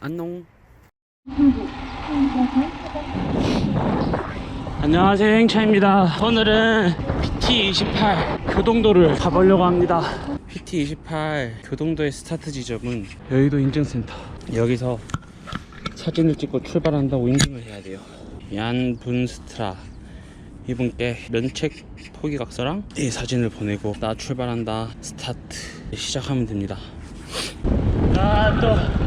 안녕. 안녕하세요 행차입니다. 오늘은 PT28 교동도를 가보려고 합니다. PT28 교동도의 스타트 지점은 여의도 인증센터. 여기서 사진을 찍고 출발한다고 인증을 해야 돼요. 얀 분스트라. 이분께 면책 포기각서랑 이 사진을 보내고 나 출발한다 스타트 시작하면 됩니다. 아또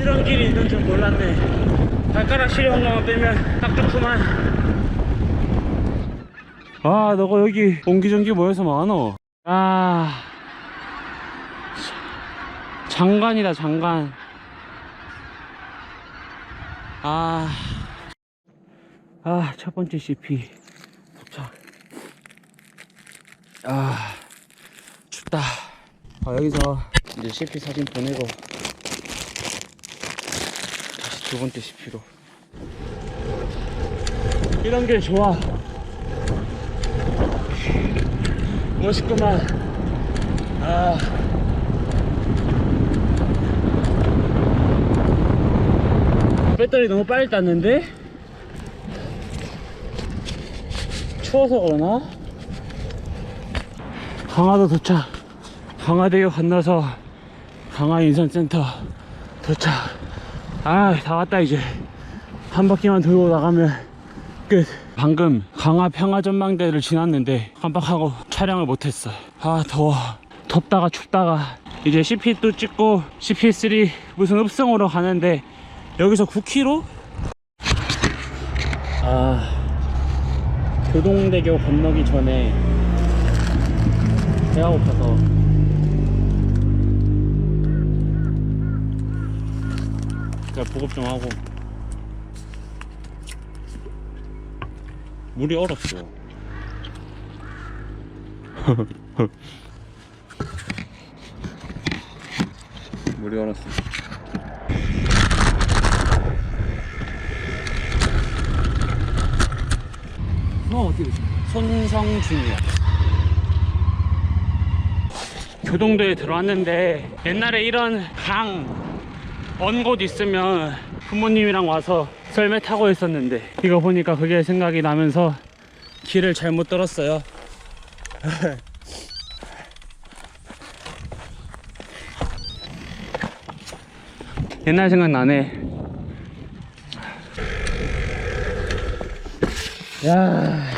이런 길이 있는 줄 몰랐네. 발가락 시려운거만 빼면 딱 좋구만. 아 너가 여기 옹기종기 모여서 뭐하노 아. 장관이다 장관. 아. 아, 첫 번째 CP 도착. 아, 춥다. 아, 여기서 이제 CP 사진 보내고 두 번째 CP로. 이런 게 좋아. 멋있구만. 아. 배터리 너무 빨리 땄는데? 추워서 그러나? 강화도 도착. 강화대교 건너서 강화인선센터 도착. 아, 다 왔다, 이제. 한 바퀴만 돌고 나가면 끝. 방금 강화 평화전망대를 지났는데 깜빡하고 촬영을 못했어. 아, 더워. 덥다가 춥다가 이제 CP2 찍고 CP3 무슨 읍성으로 가는데 여기서 9km? 아. 교동대교 건너기 전에 배가 고파서 그냥 보급 좀 하고 물이 얼었어 물이 얼었어 성함 어떻게 되십니까? 손성준이요. 교동도에 들어왔는데 옛날에 이런 강 언곳 있으면 부모님이랑 와서 썰매 타고 있었는데 이거 보니까 그게 생각이 나면서 길을 잘못 들었어요. 옛날 생각 나네. 야.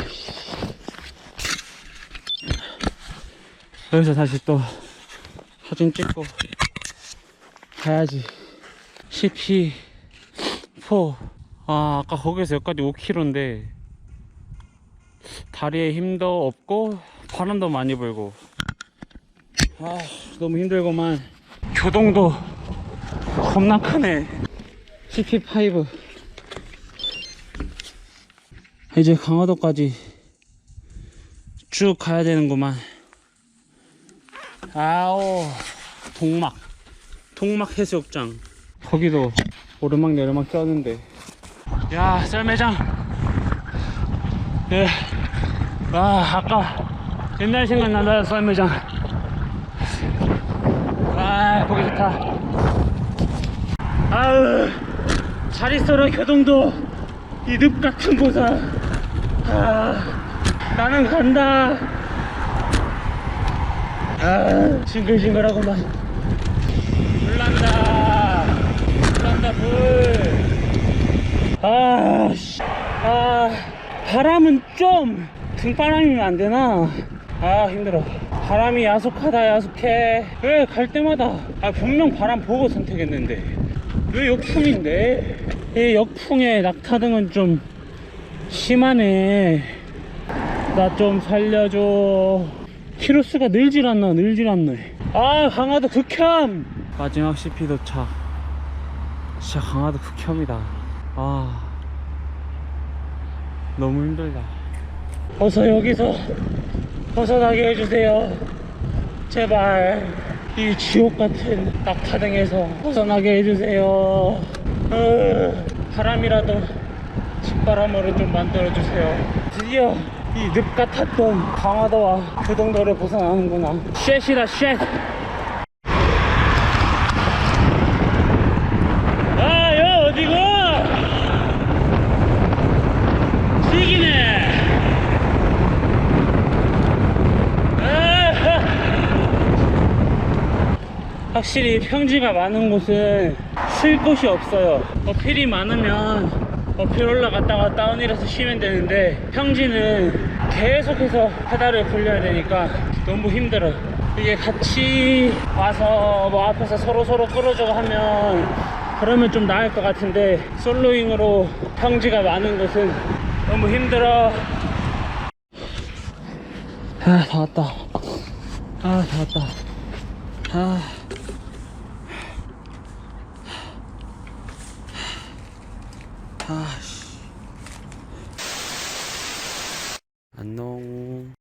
여기서 다시 또 사진 찍고 가야지 CP4 아 아까 거기서 여기까지 5km인데 다리에 힘도 없고 바람도 많이 불고. 아 너무 힘들구만 교동도 겁나 크네. CP5 이제 강화도까지 쭉 가야 되는구만. 아오 동막. 동막 해수욕장 거기도 오르막 내리막 쩌는데. 야 썰매장. 예. 와 아까 옛날 생각난다 썰매장. 아 보기 좋다. 아우 잘 있어라 교동도. 이늪 같은 곳아. 아 나는 간다. 아, 징글징글하구만. 물 난다. 아, 씨. 아, 바람은 좀 등바람이면 안 되나? 아, 힘들어. 바람이 야속하다, 야속해. 왜 갈 때마다, 아, 분명 바람 보고 선택했는데. 왜 역풍인데? 이 역풍에 낙타등은 좀 심하네. 나 좀 살려줘. 키로수가 늘질 않나 늘질 않네 아 강화도 극혐 마지막 CP 도착 진짜 강화도 극혐이다. 아 너무 힘들다. 어서 여기서 벗어나게 해주세요. 제발 이 지옥 같은 낙타등에서 벗어나게 해주세요. 으, 바람이라도 직바람으로 좀 만들어주세요. 드디어 이 늪 같았던 강화도와 교동도를 벗어나는구나. 쉣이다 쉣 확실히 평지가 많은 곳은 쉴 곳이 없어요. 어필이 많으면 어필 올라갔다가 다운힐해서 쉬면 되는데 평지는 계속해서 페달을 굴려야 되니까 너무 힘들어요. 이게 같이 와서 뭐 앞에서 서로 서로 끌어주고 하면 그러면 좀 나을 것 같은데 솔로잉으로 평지가 많은 곳은 너무 힘들어. 아, 다 왔다. 아, 다 왔다. 아. 아, 씨.